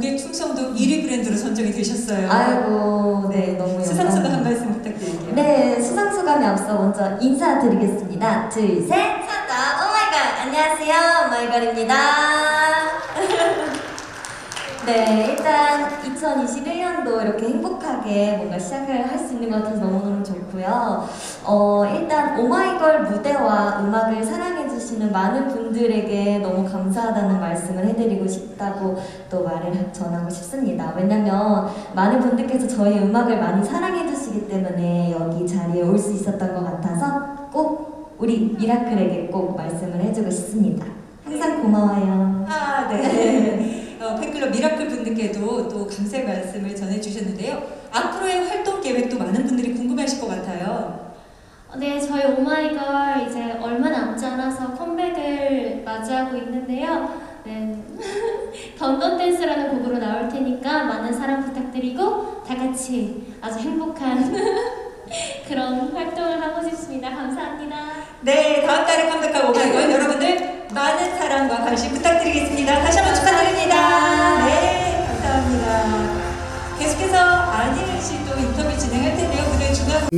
고객 충성도 1위 브랜드로 선정이 되셨어요. 아이고, 네, 너무 수상소감 한. 말씀 부탁드릴게요. 네, 수상소감에 앞서 먼저 인사드리겠습니다. 둘, 셋, 사자, 오마이걸! 안녕하세요, 오마이걸입니다. 네, 일단 2021년도 이렇게 행복하게 뭔가 시작을 할 수 있는 것 같아서 너무너무 좋고요. 어, 일단 오마이걸 무대와 음악을 사랑해주시는 많은 분들에게 너무 감사하다는 말씀을 해드리고 싶다고 또 말을 전하고 싶습니다. 왜냐면 많은 분들께서 저희 음악을 많이 사랑해주시기 때문에 여기 자리에 올 수 있었던 것 같아서 꼭 우리 미라클에게 꼭 말씀을 해주고 싶습니다. 항상 고마워요. 아, 네. 어, 팬클럽 미라클 분들께도 또 감사의 말씀을 전해주셨는데요. 앞으로의 활동 계획도 많은 분들이 궁금해하실 것 같아요. 어, 네, 저희 오마이걸 이제 얼마 남지 않아서 컴백을 맞이하고 있는데요. 네, 던던 댄스라는 곡으로 나올 테니까 많은 사랑 부탁드리고 다 같이 아주 행복한 그런 활동을 하고 싶습니다. 감사합니다. 네, 다음 달에 컴백하고 오마이걸 여러분들 많은 사랑과 관심 부탁드리겠습니다. 계속해서 안희은 씨도 인터뷰 진행할 텐데요. 그날 중간